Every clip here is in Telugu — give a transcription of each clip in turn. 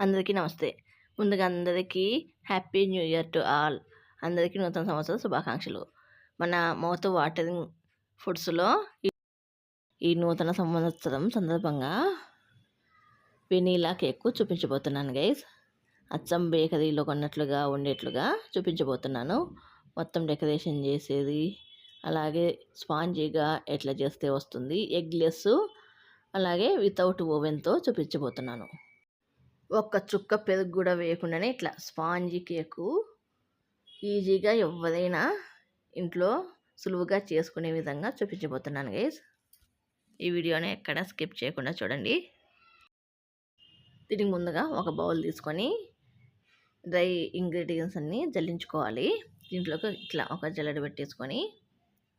అందరికీ నమస్తే. ముందుగా అందరికీ happy new year to all. అందరికీ నూతన సంవత్సర శుభాకాంక్షలు. మన మౌత్ వాటరింగ్ ఫుడ్స్లో ఈ- నూతన సంవత్సరం సందర్భంగా వెనీలా కేక్ చూపించబోతున్నాను గైస్. అచ్చం బేకరీలో కొన్నట్లుగా ఉండేట్లుగా చూపించబోతున్నాను. మొత్తం డెకరేషన్ చేసేది అలాగే స్పాంజీగా ఎట్లా చేస్తే వస్తుంది ఎగ్లెస్ అలాగే వితౌట్ ఓవెన్తో చూపించబోతున్నాను. ఒక్క చుక్క పెరుగు కూడా వేయకుండానే ఇట్లా స్పాంజీ కేకు ఈజీగా ఎవరైనా ఇంట్లో సులువుగా చేసుకునే విధంగా చూపించబోతున్నాను గైస్ ఈ వీడియోని ఎక్కడ స్కిప్ చేయకుండా చూడండి. దీనికి ముందుగా ఒక బౌల్ తీసుకొని డ్రై ఇంగ్రీడియంట్స్ అన్నీ జల్లించుకోవాలి. దీంట్లోకి ఇట్లా ఒక జల్లడి పెట్టేసుకొని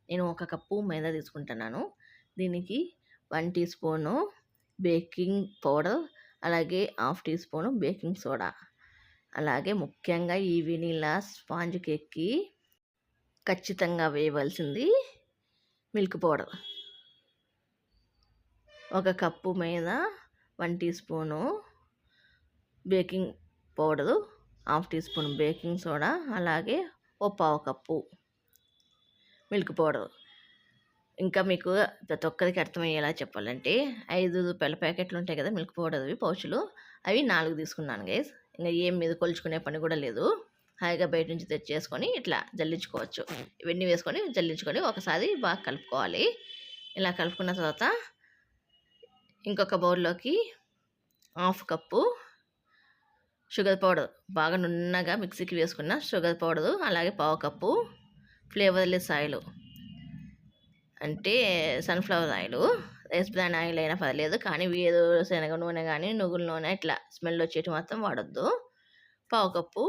నేను ఒక కప్పు మైదా తీసుకుంటున్నాను. దీనికి one teaspoon baking powder అలాగే half teaspoon baking soda. అలాగే ముఖ్యంగా ఈ వెనీలా స్పాంజ్ కేక్కి ఖచ్చితంగా వేయవలసింది మిల్క్ పౌడర్. ఒక కప్పు మీద one teaspoon baking powder half teaspoon baking soda అలాగే ఓ పావు కప్పు మిల్క్ పౌడర్. ఇంకా మీకు ప్రతి ఒక్కరికి అర్థమయ్యేలా చెప్పాలంటే ఐదు రూపాయల ప్యాకెట్లు ఉంటాయి కదా మిల్క్ పౌడర్ అవి పౌచులు. అవి నాలుగు తీసుకున్నాను గైస్ ఇంకా ఏం మీద కొలుచుకునే పని కూడా లేదు. హాయిగా బయట నుంచి తెచ్చేసుకొని ఇట్లా జల్లించుకోవచ్చు. ఇవన్నీ వేసుకొని జల్లించుకొని ఒకసారి బాగా కలుపుకోవాలి. ఇలా కలుపుకున్న తర్వాత ఇంకొక బౌల్లోకి హాఫ్ కప్పు షుగర్ పౌడర్. బాగా నున్నగా మిక్సీకి వేసుకున్న షుగర్ పౌడరు అలాగే పావు కప్పు ఫ్లేవర్లెస్ ఆయిల్. అంటే sunflower oil rice bran oil అయినా పర్లేదు కానీ వేరు శనగ నూనె కానీ నువ్వుల నూనె ఇట్లా స్మెల్ వచ్చేటి మాత్రం వాడొద్దు. పావు కప్పు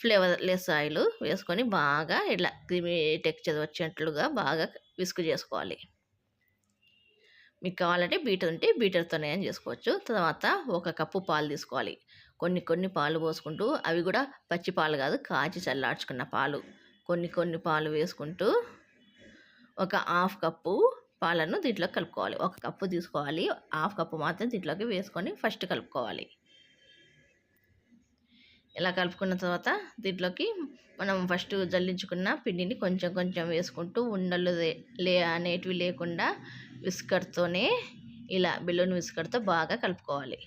ఫ్లేవర్లెస్ ఆయిల్ వేసుకొని బాగా ఇట్లా క్రీమీ టెక్చర్ వచ్చేట్లుగా బాగా విసుగు చేసుకోవాలి. మీకు కావాలంటే బీటర్ ఉంటే బీటర్తోనే అని చేసుకోవచ్చు. తర్వాత ఒక కప్పు పాలు తీసుకోవాలి. కొన్ని కొన్ని పాలు పోసుకుంటూ అవి కూడా పచ్చి పాలు కాదు కాచి చల్లార్చుకున్న పాలు. కొన్ని కొన్ని పాలు వేసుకుంటూ ఒక హాఫ్ కప్పు పాలను దీంట్లోకి కలుపుకోవాలి. ఒక కప్పు తీసుకోవాలి. హాఫ్ కప్పు మాత్రం దీంట్లోకి వేసుకొని ఫస్ట్ కలుపుకోవాలి. ఇలా కలుపుకున్న తర్వాత దీంట్లోకి మనం ఫస్ట్ జల్లించుకున్న పిండిని కొంచెం కొంచెం వేసుకుంటూ ఉండలు లే- లే అనేటివి లేకుండా విస్కర్తోనే ఇలా బెలూన్ విస్కర్తో బాగా కలుపుకోవాలి.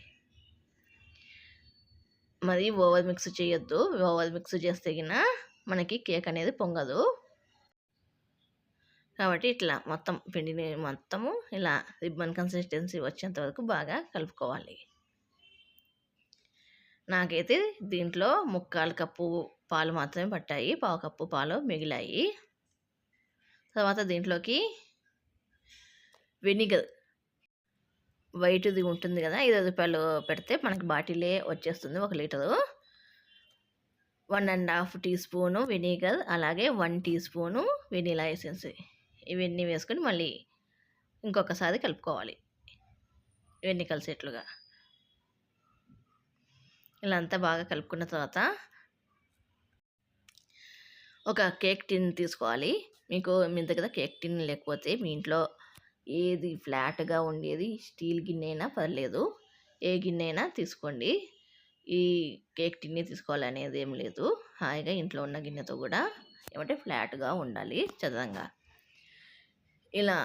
మరి ఓవర్ మిక్స్ చేయొద్దు. ఓవర్ మిక్స్ చేస్తే గిన మనకి కేక్ అనేది పొంగదు. కాబట్టి ఇట్లా మొత్తం పిండిని మొత్తము ఇలా రిబ్బన్ కన్సిస్టెన్సీ వచ్చేంత వరకు బాగా కలుపుకోవాలి. నాకైతే దీంట్లో ముక్కాలు కప్పు పాలు మాత్రమే పట్టాయి. పావు కప్పు పాలు మిగిలాయి. తర్వాత దీంట్లోకి వెనిగర్. వైట్ది ఉంటుంది కదా ఐదు రూపాయలు పెడితే మనకి బాటిలే వచ్చేస్తుంది ఒక litre. One and half teaspoon vinegar అలాగే one teaspoon vanilla essence. ఇవన్నీ వేసుకొని మళ్ళీ ఇంకొకసారి కలుపుకోవాలి. ఇవన్నీ కలిసేట్లుగా. ఇలా అంతా బాగా కలుపుకున్న తర్వాత ఒక కేక్ టిన్ తీసుకోవాలి. మీకు మీ దగ్గర కేక్ టిన్ లేకపోతే మీ ఇంట్లో ఏది ఫ్లాట్గా ఉండేది స్టీల్ గిన్నె అయినా పర్లేదు. ఏ గిన్నె అయినా తీసుకోండి. ఈ కేక్ టిన్ని తీసుకోవాలనేది ఏం లేదు. హాయిగా ఇంట్లో ఉన్న గిన్నెతో కూడా ఏమంటే ఫ్లాట్గా ఉండాలి చదరంగా. ఇలా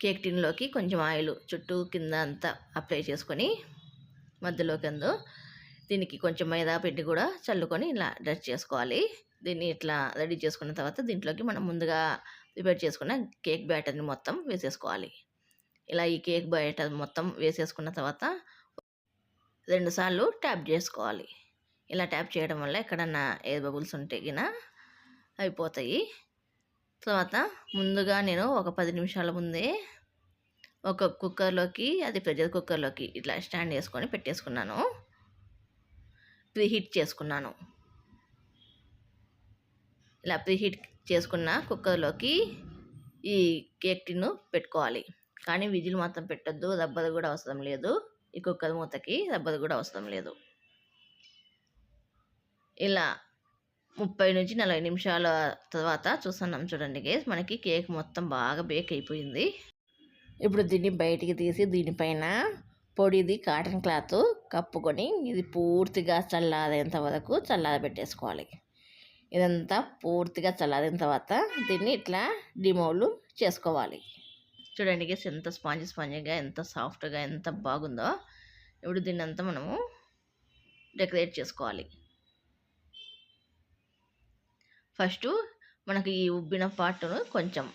కేక్ టిన్లోకి కొంచెం ఆయిల్ చుట్టూ కింద అంతా అప్లై చేసుకొని మధ్యలో కింద దీనికి కొంచెం మైదా పెట్టి కూడా చల్లుకొని ఇలా డస్ట్ చేసుకోవాలి. దీన్ని ఇట్లా రెడీ చేసుకున్న తర్వాత దీంట్లోకి మనం ముందుగా ప్రిపేర్ చేసుకున్న కేక్ బ్యాటర్ని మొత్తం వేసేసుకోవాలి. ఇలా ఈ కేక్ బ్యాటర్ మొత్తం వేసేసుకున్న తర్వాత రెండుసార్లు ట్యాప్ చేసుకోవాలి. ఇలా ట్యాప్ చేయడం వల్ల ఎక్కడన్నా ఎయిర్ బబుల్స్ ఉంటే గిన అయిపోతాయి. తర్వాత ముందుగా నేను ఒక పది నిమిషాల ముందే ఒక కుక్కర్లోకి అది ప్రెషర్ కుక్కర్లోకి ఇట్లా స్టాండ్ చేసుకొని పెట్టేసుకున్నాను. ప్రీహీట్ చేసుకున్నాను. ఇలా ప్రీహీట్ చేసుకున్న కుక్కర్లోకి ఈ కేక్ టిన్ను పెట్టుకోవాలి. కానీ విజిల్ మాత్రం పెట్టొద్దు రబ్బర్ కూడా అవసరం లేదు. ఈ కుక్కర్ మూతకి రబ్బర్ కూడా అవసరం లేదు. ఇలా ముప్పై నుంచి నలభై నిమిషాల తర్వాత చూస్తున్నాం చూడండి గేస్ మనకి కేక్ మొత్తం బాగా బేక్ అయిపోయింది. ఇప్పుడు దీన్ని బయటికి తీసి దీనిపైన పొడిది కాటన్ క్లాత్ కప్పుకొని ఇది పూర్తిగా చల్లారేంత వరకు చల్లారబెట్టేసుకోవాలి. ఇదంతా పూర్తిగా చల్లారిన తర్వాత దీన్ని ఇట్లా డిమోలు చేసుకోవాలి. చూడండి గేస్ ఎంత స్పాంజ్ స్పాంజీగా ఎంత సాఫ్ట్గా ఎంత బాగుందో. ఇప్పుడు దీన్ని అంతా మనము డెకరేట్ చేసుకోవాలి. ఫస్ట్ మనకి ఈ ఉబ్బిన పార్ట్ను కొంచెం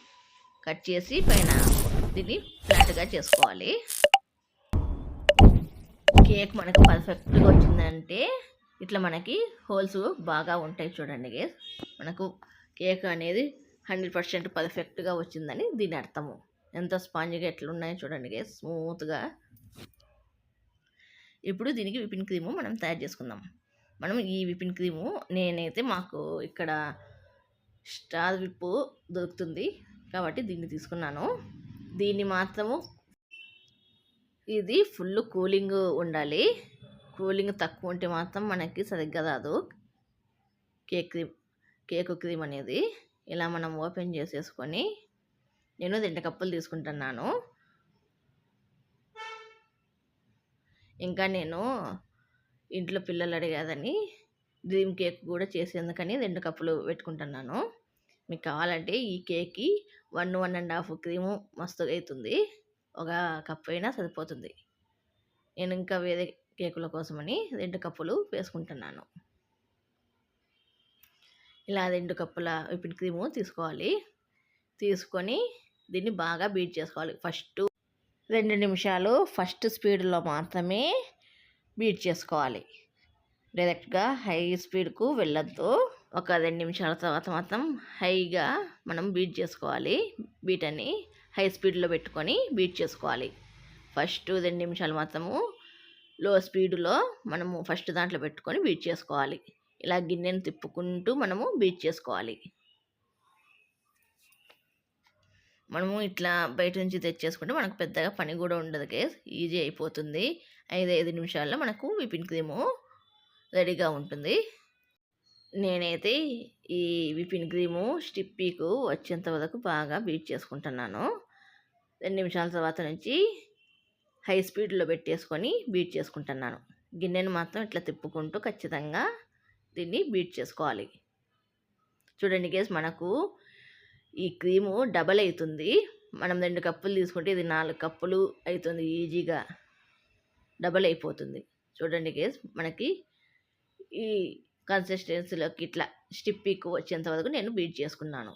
కట్ చేసి పైన దీన్ని ఫ్లాట్గా చేసుకోవాలి. కేక్ మనకు పర్ఫెక్ట్గా వచ్చిందంటే ఇట్లా మనకి హోల్స్ బాగా ఉంటాయి చూడండి గేస్ మనకు కేక్ అనేది హండ్రెడ్ పర్సెంట్ పర్ఫెక్ట్గా వచ్చిందని దీని అర్థము. ఎంత స్పాంజ్గా ఎట్లున్నాయో చూడండి గేస్ స్మూత్గా. ఇప్పుడు దీనికి విపిన్ క్రీము మనం తయారు చేసుకుందాం. మనం ఈ విపిన్ క్రీము నేనైతే మాకు ఇక్కడ స్టార్ విప్పు దొరుకుతుంది కాబట్టి దీన్ని తీసుకున్నాను. దీన్ని మాత్రము ఇది ఫుల్ కూలింగ్ ఉండాలి. కూలింగ్ తక్కువ ఉంటే మాత్రం మనకి సరిగ్గా రాదు. కేక్ క్రీమ్ కేక్ క్రీమ్ అనేది ఇలా మనం ఓపెన్ చేసేసుకొని నేను రెండు కప్పులు తీసుకుంటున్నాను. ఇంకా నేను ఇంట్లో పిల్లలు అడిగాదని డ్రీమ్ కేక్ కూడా చేసేందుకని రెండు కప్పులు పెట్టుకుంటున్నాను. మీకు కావాలంటే ఈ కేక్కి one one and half cream మస్తుగా అవుతుంది ఒక కప్పు అయినా సరిపోతుంది. నేను ఇంకా వేరే కేకుల కోసమని రెండు కప్పులు వేసుకుంటున్నాను. ఇలా రెండు కప్పుల విపిన్ క్రీము తీసుకోవాలి. తీసుకొని దీన్ని బాగా బీట్ చేసుకోవాలి. ఫస్ట్ రెండు నిమిషాలు ఫస్ట్ స్పీడ్లో మాత్రమే బీట్ చేసుకోవాలి. డైరెక్ట్గా హై స్పీడ్కు వెళ్ళొద్దు. ఒక రెండు నిమిషాల తర్వాత మాత్రం హైగా మనం బీట్ చేసుకోవాలి. బీట్ అని హై స్పీడ్లో పెట్టుకొని బీట్ చేసుకోవాలి. ఫస్ట్ రెండు నిమిషాలు మాత్రము లో స్పీడ్లో మనము ఫస్ట్ దాంట్లో పెట్టుకొని బీట్ చేసుకోవాలి. ఇలా గిన్నెను తిప్పుకుంటూ మనము బీట్ చేసుకోవాలి. మనము ఇట్లా బయట నుంచి తెచ్చేసుకుంటే మనకు పెద్దగా పని కూడా ఉండదు కేస్ ఈజీ అయిపోతుంది. ఐదు ఐదు నిమిషాల్లో మనకు విపిన్ క్రీము రెడీగా ఉంటుంది. నేనైతే ఈ విపిన్ క్రీము స్టిప్పీకు వచ్చేంత వరకు బాగా బీట్ చేసుకుంటున్నాను. రెండు నిమిషాల తర్వాత నుంచి హై స్పీడ్లో పెట్టేసుకొని బీట్ చేసుకుంటున్నాను. గిన్నెను మాత్రం ఇట్లా తిప్పుకుంటూ ఖచ్చితంగా దీన్ని బీట్ చేసుకోవాలి. చూడండి గేస్ మనకు ఈ క్రీము డబల్ అవుతుంది. మనం రెండు కప్పులు తీసుకుంటే ఇది నాలుగు కప్పులు అవుతుంది ఈజీగా డబల్ అయిపోతుంది. చూడండి గేస్ మనకి ఈ కన్సిస్టెన్సీలోకి ఇట్లా స్టిప్పీకి వచ్చేంత వరకు నేను బీట్ చేసుకున్నాను.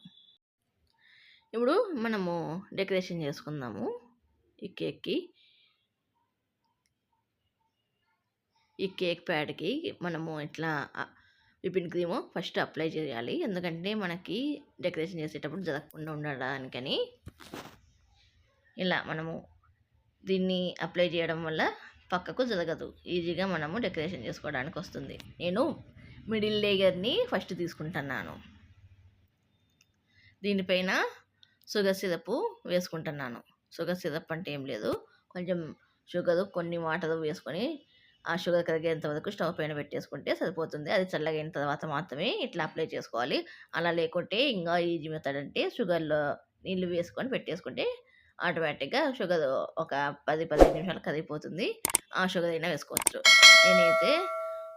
ఇప్పుడు మనము డెకరేషన్ చేసుకుందాము ఈ కేక్కి ఈ కేక్ ప్యాడ్కి మనము ఇట్లా విపిన్ క్రీము ఫస్ట్ అప్లై చేయాలి. ఎందుకంటే మనకి డెకరేషన్ చేసేటప్పుడు జరగకుండా ఉండడానికని. ఇలా మనము దీన్ని అప్లై చేయడం వల్ల పక్కకు జరగదు. ఈజీగా మనము డెకరేషన్ చేసుకోవడానికి వస్తుంది. నేను మిడిల్ లేయర్ని ఫస్ట్ తీసుకుంటున్నాను. దీనిపైన షుగర్ సిరప్ వేసుకుంటున్నాను. షుగర్ సిరప్ అంటే ఏం లేదు. కొంచెం షుగర్ కొన్ని వాటర్ వేసుకొని ఆ షుగర్ కరిగేంత వరకు స్టవ్ పైన పెట్టేసుకుంటే సరిపోతుంది. అది చల్లగైన తర్వాత మాత్రమే ఇట్లా అప్లై చేసుకోవాలి. అలా లేకుంటే ఇంకా ఈజీ మెథడ్ అంటే షుగర్లో నీళ్ళు వేసుకొని పెట్టేసుకుంటే ఆటోమేటిక్గా షుగర్ ఒక పది పదిహేను నిమిషాలు కరిగిపోతుంది. షుగర్ అయినా వేసుకోవచ్చు. నేనైతే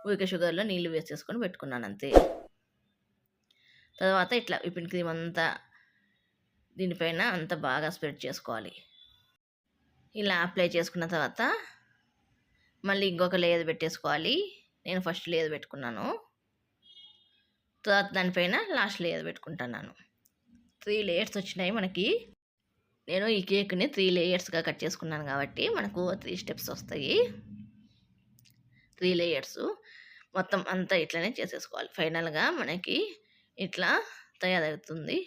ఊరికే షుగర్లో నీళ్ళు వేసేసుకొని పెట్టుకున్నాను అంతే. తర్వాత ఇట్లా విపిన్ క్రీమ్ అంతా దీనిపైన అంత బాగా స్ప్రెడ్ చేసుకోవాలి. ఇలా అప్లై చేసుకున్న తర్వాత మళ్ళీ ఇంకొక లేయర్ పెట్టేసుకోవాలి. నేను ఫస్ట్ లేయర్ పెట్టుకున్నాను. తర్వాత దానిపైన లాస్ట్ లేయర్ పెట్టుకుంటున్నాను. త్రీ లేయర్స్ వచ్చినాయి మనకి. నేను ఈ కేక్ని త్రీ లేయర్స్గా కట్ చేసుకున్నాను కాబట్టి మనకు త్రీ స్టెప్స్ వస్తాయి. త్రీ లేయర్స్ మొత్తం అంతా ఇట్లనే చేసేసుకోవాలి. ఫైనల్గా మనకి ఇట్లా తయారవుతుంది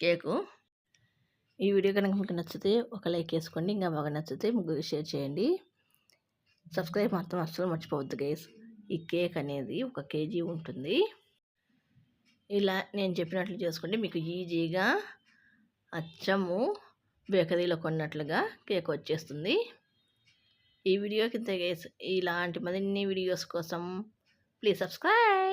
కేకు. ఈ వీడియో కనుక మీకు నచ్చితే ఒక లైక్ వేసుకోండి ఇంకా బాగా నచ్చితే ముగ్గురు షేర్ చేయండి. సబ్స్క్రైబ్ మాత్రం అస్సలు మర్చిపోవద్దు గైస్ ఈ కేక్ అనేది ఒక కేజీ ఉంటుంది. ఇలా నేను చెప్పినట్లు చేసుకోండి మీకు ఈజీగా అచ్చము బేకరీలో కొన్నట్లుగా కేక్ వచ్చేస్తుంది. ఈ వీడియో కింద ఇలాంటి మరిన్ని వీడియోస్ కోసం ప్లీజ్ సబ్స్క్రైబ్!